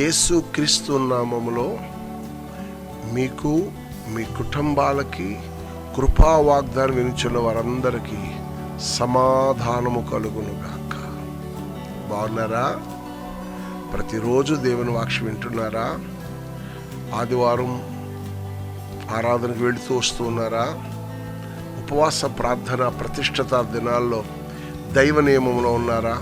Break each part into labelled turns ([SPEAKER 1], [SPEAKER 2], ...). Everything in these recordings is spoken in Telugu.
[SPEAKER 1] యేసు క్రీస్తు నామములో మీకు మీ కుటుంబాలకి కృపా వాగ్దానం వినిచున్న వారందరికీ సమాధానము కలుగునుగాక. బాగున్నారా? ప్రతిరోజు దేవుని వాక్ష వింటున్నారా? ఆదివారం ఆరాధనకు వెళుతూ వస్తూ ఉన్నారా? ఉపవాస ప్రార్థన ప్రతిష్టత దినాల్లో దైవ నియమంలో ఉన్నారా?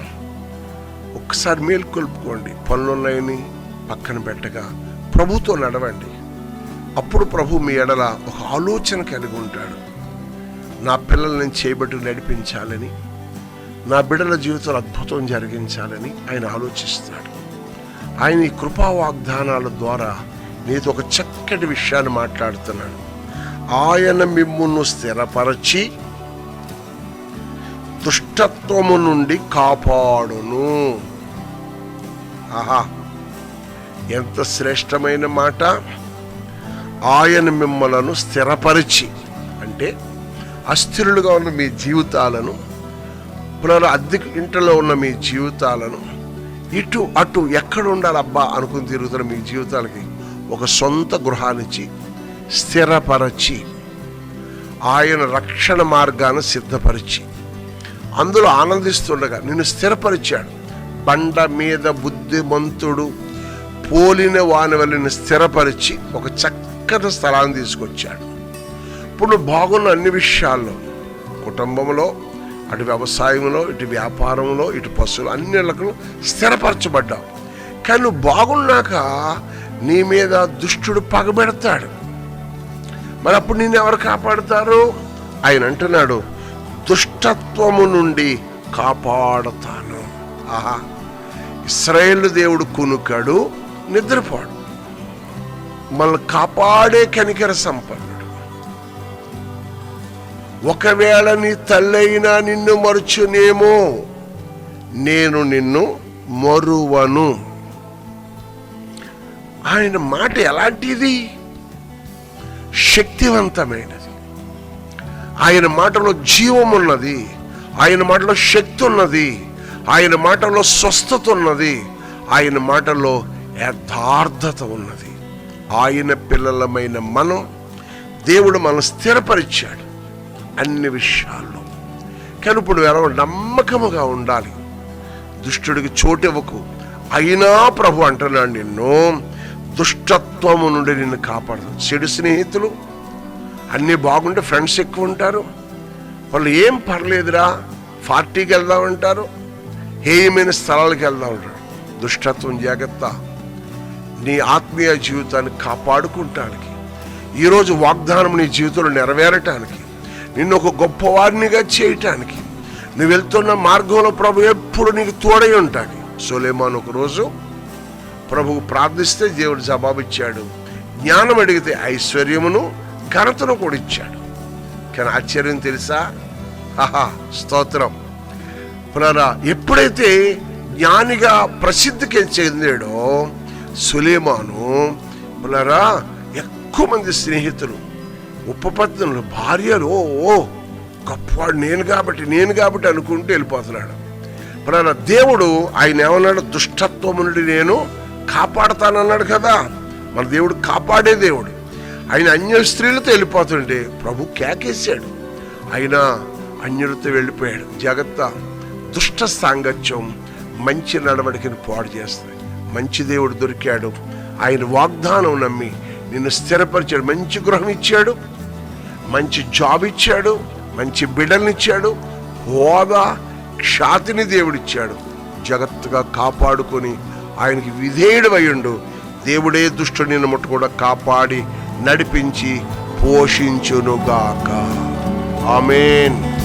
[SPEAKER 1] ఒక్కసారి మేల్కొల్పుకోండి పనులున్నాయని పక్కన పెట్టగా ప్రభుతో నడవండి. అప్పుడు ప్రభు మీ ఎడల ఒక ఆలోచన కలిగి ఉంటాడు. నా పిల్లల్ని చేయబట్టి నడిపించాలని నా బిడ్డల జీవితంలో అద్భుతం జరిగించాలని ఆయన ఆలోచిస్తాడు ఆయన ఈ కృపా వాగ్దానాల ద్వారా నీతో ఒక చక్కటి విషయాన్ని మాట్లాడుతున్నాడు. ఆయన మిమ్మును స్థిరపరచి దుష్టత్వము నుండి కాపాడును. ఆహా! ఎంత శ్రేష్టమైన మాట? ఆయన మిమ్మలను స్థిరపరిచి అంటే అస్థిరులుగా ఉన్న మీ జీవితాలను పునరు అద్దె ఇంట్లో ఉన్న మీ జీవితాలను ఇటు అటు ఎక్కడ ఉండాలి అబ్బా అనుకుని తిరుగుతున్న మీ జీవితాలకి ఒక సొంత గృహాన్నిచ్చి స్థిరపరచి ఆయన రక్షణ మార్గాన్ని సిద్ధపరిచి అందులో ఆనందిస్తుండగా నిన్ను స్థిరపరిచాడు. బండ మీద బుద్ధిమంతుడు పోలిన వాని స్థిరపరిచి ఒక చక్కటి స్థలాన్ని తీసుకొచ్చాడు. ఇప్పుడు బాగున్న అన్ని విషయాల్లో కుటుంబంలో అటు వ్యవసాయంలో ఇటు వ్యాపారంలో ఇటు పశువులు అన్నిళ్ళకు స్థిరపరచబడ్డావు కానీ నువ్వు బాగున్నాక నీ మీద దుష్టుడు పగబెడతాడు. మరి అప్పుడు నిన్ను ఎవరు కాపాడుతారు? ఆయన అంటున్నాడు దుష్టత్వము నుండి కాపాడతాను. ఆహా. ఇస్రాయేల్ దేవుడు కొనుకాడు నిద్రపోడు. మనల్ని కాపాడే కనికర సంపన్నుడు. ఒకవేళ నీ తల్లైనా నిన్ను మరుచునేమో నేను నిన్ను మరువను. ఆయన మాట ఎలాంటిది? శక్తివంతమైనది. ఆయన మాటలో జీవం ఉన్నది. ఆయన మాటలో శక్తి ఉన్నది. ఆయన మాటలో స్వస్థత ఉన్నది. ఆయన మాటలో యథార్థత ఉన్నది. ఆయన పిల్లలమైన మనం దేవుడు మనం స్థిరపరిచాడు అన్ని విషయాల్లో. కానీ ఇప్పుడు ఎలా నమ్మకముగా ఉండాలి. దుష్టుడికి చోటు ఇవ్వకు. అయినా ప్రభు అంటున్నాడు నిన్ను దుష్టత్వము నుండి నిన్ను కాపాడదు చెడు స్నేహితులు అన్నీ బాగుంటే ఫ్రెండ్స్ ఎక్కువ ఉంటారు. వాళ్ళు ఏం పర్లేదురా పార్టీకి వెళ్దామంటారు. హేయమైన స్థలాలకు వెళ్దామంటారు. దుష్టత్వం జాగ్రత్త. నీ ఆత్మీయ జీవితాన్ని కాపాడుకుంటానికి ఈరోజు వాగ్దానం నీ జీవితంలో నెరవేరటానికి నిన్ను ఒక గొప్పవారినిగా చేయటానికి నువ్వు వెళ్తున్న మార్గంలో ప్రభు ఎప్పుడు నీకు తోడై ఉంటాడు. సోలేమాన్ ఒక రోజు ప్రభువు ప్రార్థిస్తే దేవుడు జవాబిచ్చాడు. జ్ఞానం అడిగితే ఐశ్వర్యమును ఘనతను కూడా ఇచ్చాడు. కానీ ఆశ్చర్యం తెలుసా? ఆహా స్తోత్రం. పునరా ఎప్పుడైతే జ్ఞానిగా ప్రసిద్ధికి చెందాడో సులేమాను పునరా ఎక్కువ మంది స్నేహితులు. ఉపపత్నులు భార్యలు ఓ గొప్పవాడు నేను కాబట్టి నేను కాబట్టి అనుకుంటూ వెళ్ళిపోతున్నాడు. పునరా దేవుడు ఆయన ఏమన్నాడు? దుష్టత్వం నుండి నేను కాపాడతానన్నాడు కదా. మన దేవుడు కాపాడే దేవుడు. ఆయన అన్య స్త్రీలతో వెళ్ళిపోతుంటే ప్రభు కేకేశాడు. ఆయన అన్యులతో వెళ్ళిపోయాడు. జాగ్రత్త. దుష్ట సాంగత్యం మంచి నడవడికను పాడు చేస్తుంది. మంచి దేవుడు దొరికాడు. ఆయన వాగ్దానం నమ్మి నిన్ను స్థిరపరిచాడు. మంచి గృహం ఇచ్చాడు. మంచి జాబ్ ఇచ్చాడు. మంచి బిడ్డలనిచ్చాడు హోదా ఖ్యాతిని దేవుడిచ్చాడు. జగత్తుగా కాపాడుకొని ఆయనకి విధేయుడు అయ్యుండు. దేవుడే దుష్టుని నిన్ను కూడా కాపాడి నడిపించి పోషించునుగాక. ఆమెన్.